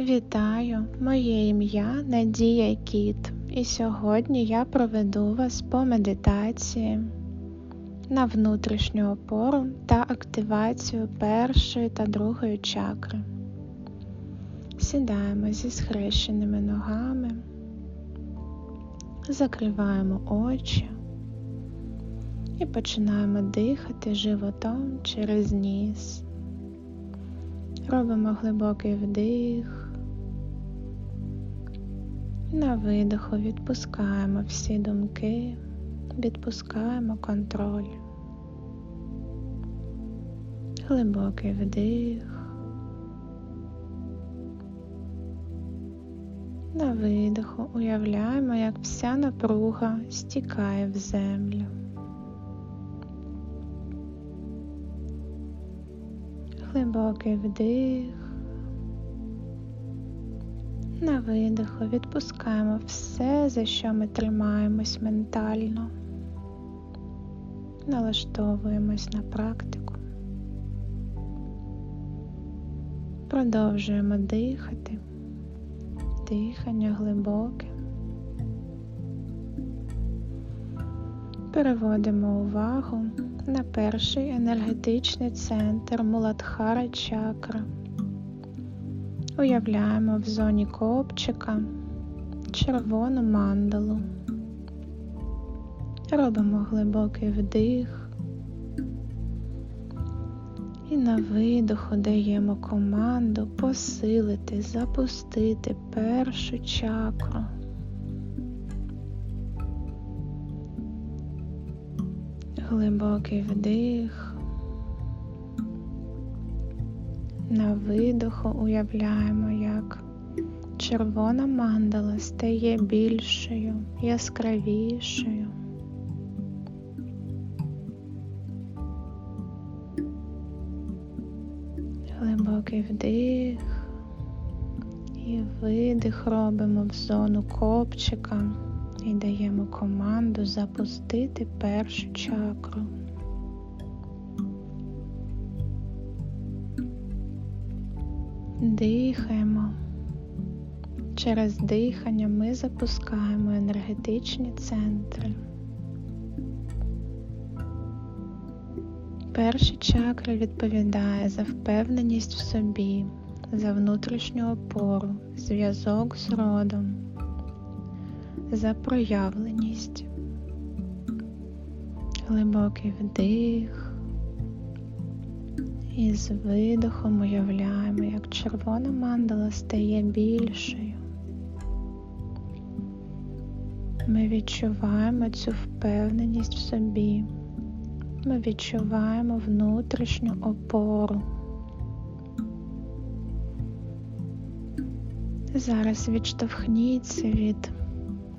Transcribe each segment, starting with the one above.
Вітаю, моє ім'я Надія Кіт, і сьогодні я проведу вас по медитації на внутрішню опору та активацію першої та другої чакри. Сідаємо зі схрещеними ногами, закриваємо очі і починаємо дихати животом через ніс. Робимо глибокий вдих. На видиху відпускаємо всі думки, відпускаємо контроль. Глибокий вдих. На видиху уявляємо, як вся напруга стікає в землю. Глибокий вдих. На видиху. Відпускаємо все, за що ми тримаємось ментально, налаштовуємось на практику, продовжуємо дихати, дихання глибоке, переводимо увагу на перший енергетичний центр Муладхара чакра. Уявляємо в зоні копчика червону мандалу. Робимо глибокий вдих і на видоху даємо команду посилити, запустити першу чакру. Глибокий вдих. На видоху уявляємо, як червона мандала стає більшою, яскравішою. Глибокий вдих і видих робимо в зону копчика і даємо команду запустити першу чакру. Дихаємо. Через дихання ми запускаємо енергетичні центри. Перша чакра відповідає за впевненість в собі, за внутрішню опору, зв'язок з родом, за проявленість. Глибокий вдих. І з видохом уявляємо, як червона мандала стає більшою. Ми відчуваємо цю впевненість в собі. Ми відчуваємо внутрішню опору. Зараз відштовхніться від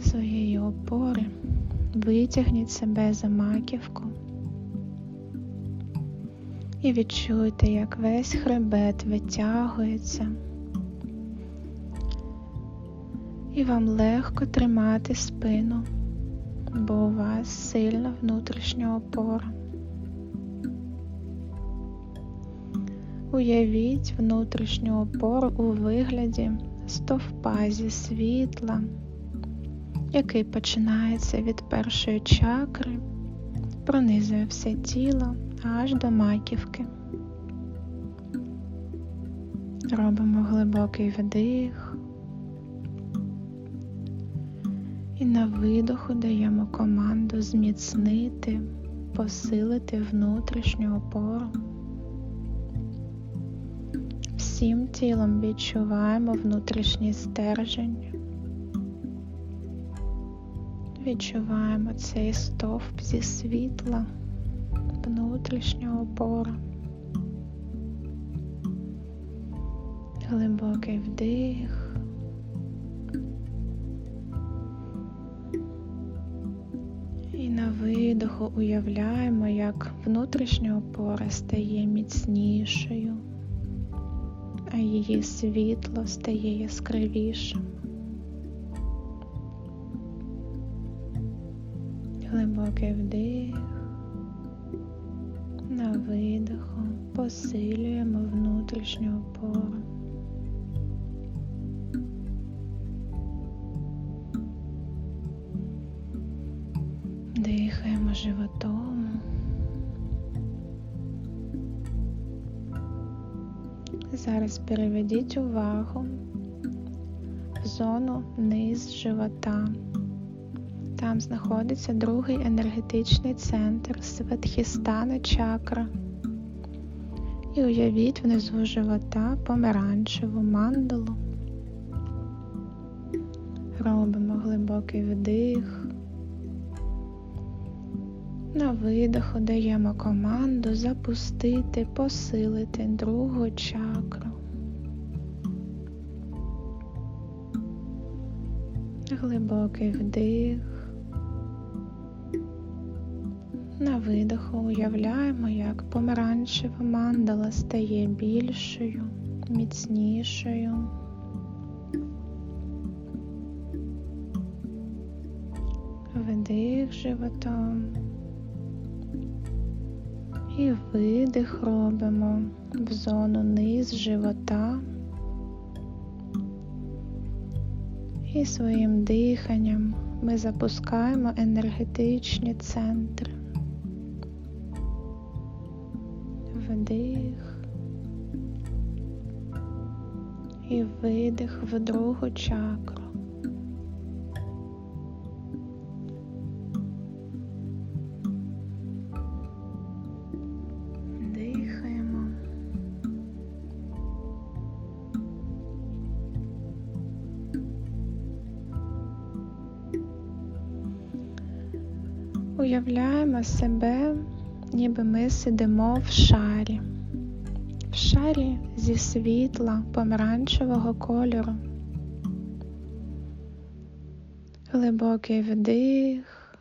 своєї опори, витягніть себе за маківку і відчуйте, як весь хребет витягується, і вам легко тримати спину, бо у вас сильна внутрішня опора. Уявіть внутрішню опору у вигляді стовпа зі світла, який починається від першої чакри, пронизує все тіло аж до маківки. Робимо глибокий вдих і на видоху даємо команду зміцнити, посилити внутрішню опору. Всім тілом відчуваємо внутрішній стержень. Відчуваємо цей стовп зі світла внутрішня опора. Глибокий вдих. І на видоху уявляємо, як внутрішня опора стає міцнішою, а її світло стає яскравішим. Глибокий вдих видихом посилюємо внутрішню опору. Дихаємо животом. Зараз переведіть увагу в зону низ живота. Там знаходиться другий енергетичний центр Светхістана чакра. І уявіть внизу живота помаранчеву мандалу. Робимо глибокий вдих. На видоху даємо команду запустити, посилити другу чакру. Глибокий вдих. На видоху уявляємо, як помаранчева мандала стає більшою, міцнішою. Вдих животом і видих робимо в зону низ живота. І своїм диханням ми запускаємо енергетичні центри. Вдих і видих в другу чакру. Уявляємо себе, ніби ми сидимо в шарі, в шарі зі світла помаранчевого кольору. Глибокий вдих,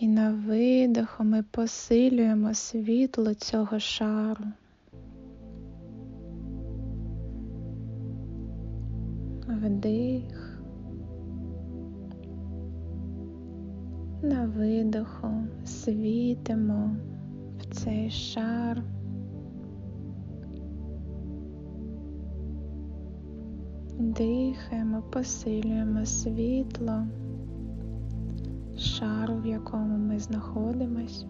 і на видиху ми посилюємо світло цього шару. Вдих. Видоху світимо в цей шар. Дихаємо, посилюємо світло шару, в якому ми знаходимось.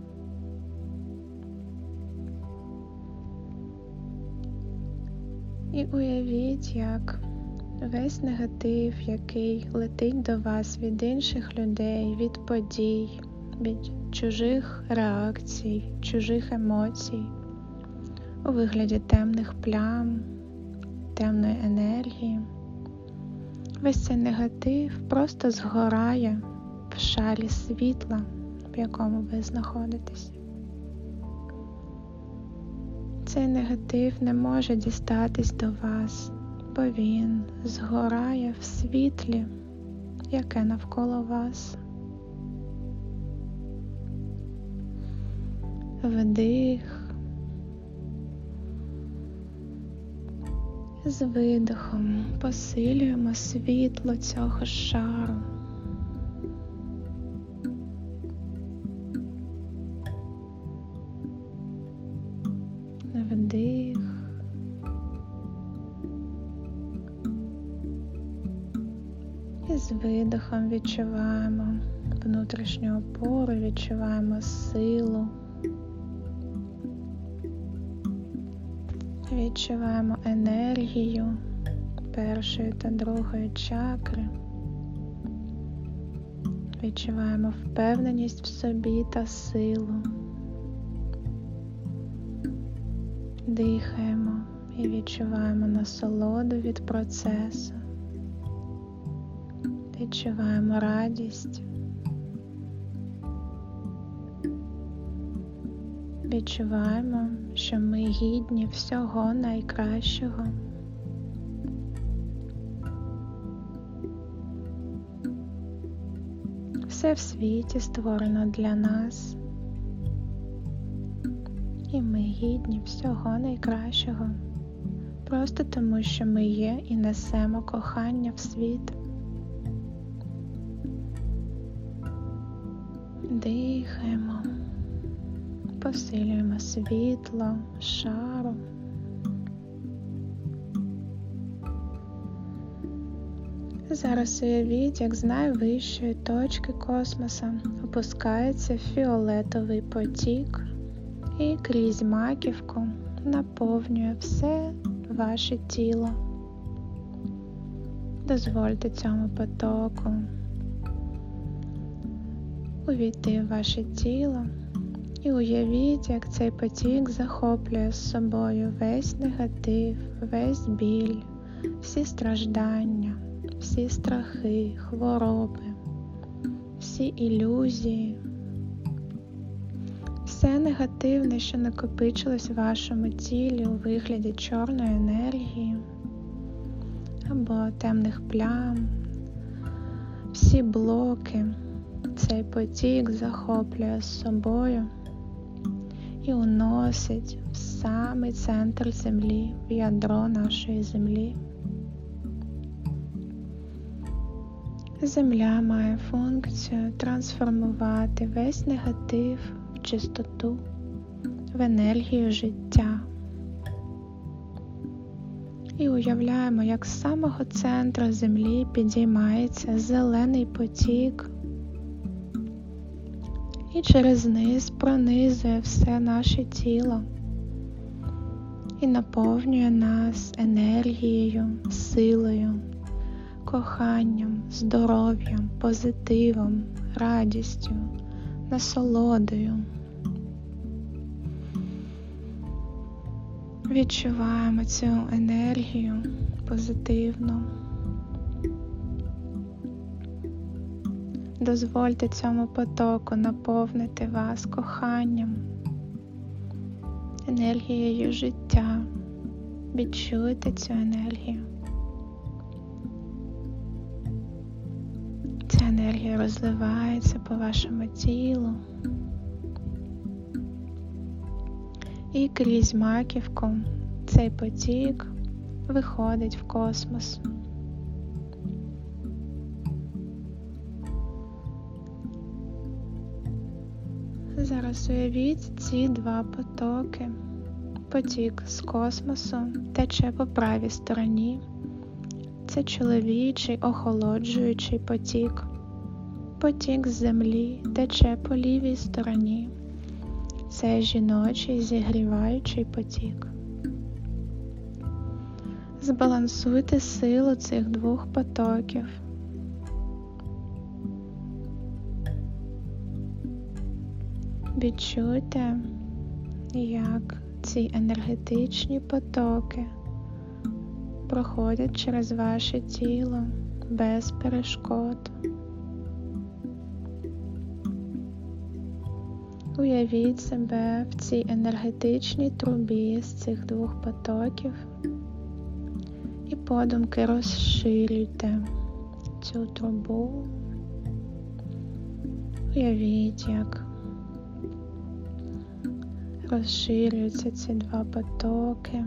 І уявіть, як весь негатив, який летить до вас від інших людей, від подій, від чужих реакцій, чужих емоцій, у вигляді темних плям, темної енергії. Весь цей негатив просто згорає в шарі світла, в якому ви знаходитесь. Цей негатив не може дістатись до вас, бо він згорає в світлі, яке навколо вас. Вдих. З видихом посилюємо світло цього шару. Відчуваємо внутрішню опору, відчуваємо силу. Відчуваємо енергію першої та другої чакри. Відчуваємо впевненість в собі та силу. Дихаємо і відчуваємо насолоду від процесу. Відчуваємо радість. Відчуваємо, що ми гідні всього найкращого. Все в світі створено для нас, і ми гідні всього найкращого, просто тому, що ми є і несемо кохання в світ. Дихаємо, посилюємо світло, шару. Зараз уявіть, як з найвищої точки космоса опускається фіолетовий потік і крізь маківку наповнює все ваше тіло. Дозвольте цьому потоку увійти в ваше тіло і уявіть, як цей потік захоплює з собою весь негатив, весь біль, всі страждання, всі страхи, хвороби, всі ілюзії, все негативне, що накопичилось в вашому тілі у вигляді чорної енергії або темних плям, всі блоки, цей потік захоплює собою і уносить в самий центр землі, в ядро нашої землі. Земля має функцію трансформувати весь негатив в чистоту, в енергію життя. І уявляємо, як з самого центру землі підіймається зелений потік і через низ пронизує все наше тіло і наповнює нас енергією, силою, коханням, здоров'ям, позитивом, радістю, насолодою. Відчуваємо цю енергію позитивну. Дозвольте цьому потоку наповнити вас коханням, енергією життя. Відчуйте цю енергію. Ця енергія розливається по вашому тілу і крізь маківку цей потік виходить в космос. Зараз уявіть ці два потоки. Потік з космосу тече по правій стороні. Це чоловічий охолоджуючий потік. Потік з землі тече по лівій стороні. Це жіночий зігріваючий потік. Збалансуйте силу цих двох потоків. Відчуйте, як ці енергетичні потоки проходять через ваше тіло без перешкод. Уявіть себе в цій енергетичній трубі з цих двох потоків і подумки розширюйте цю трубу. Уявіть, як розширюються ці два потоки.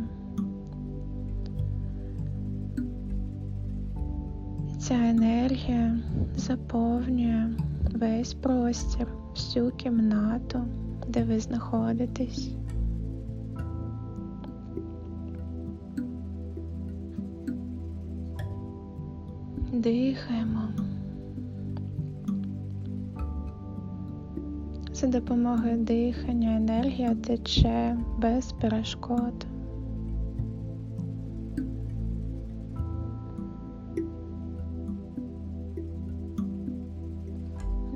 І ця енергія заповнює весь простір, всю кімнату, де ви знаходитесь. Дихаємо. За допомогою дихання енергія тече без перешкод.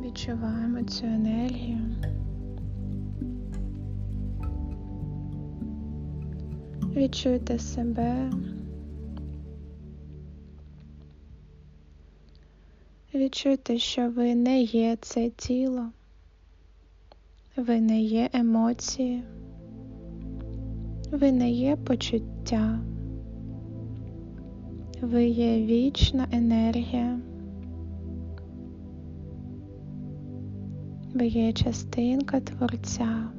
Відчуваємо цю енергію. Відчуйте себе. Відчуйте, що ви не є це тіло. Ви не є емоції, ви не є почуття, ви є вічна енергія, ви є частинка Творця.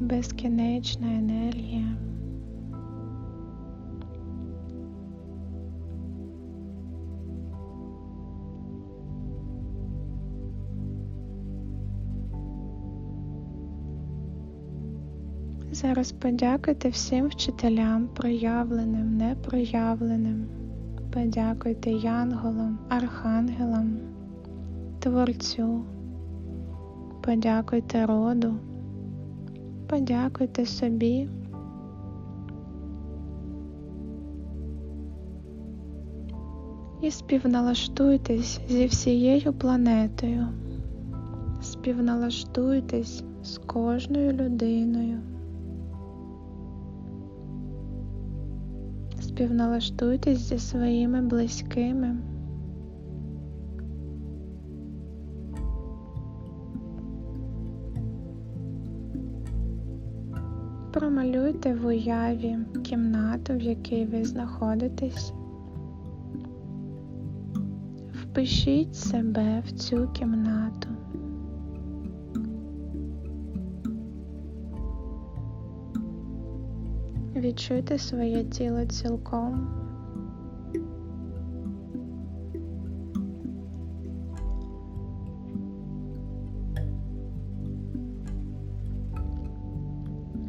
Безкінечна енергія. Зараз подякуйте всім вчителям, проявленим, непроявленим. Подякуйте янголам, архангелам, Творцю. Подякуйте роду, подякуйте собі. І співналаштуйтесь зі всією планетою. Співналаштуйтесь з кожною людиною. Співналаштуйтесь зі своїми близькими. Промалюйте в уяві кімнату, в якій ви знаходитесь. Впишіть себе в цю кімнату. Відчуйте своє тіло цілком.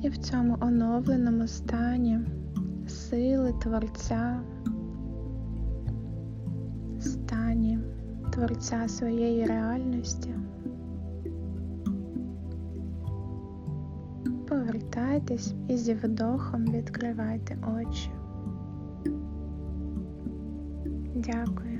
І в цьому оновленому стані сили Творця, стані Творця своєї реальності. Повертайтесь і зі вдохом відкривайте очі. Дякую.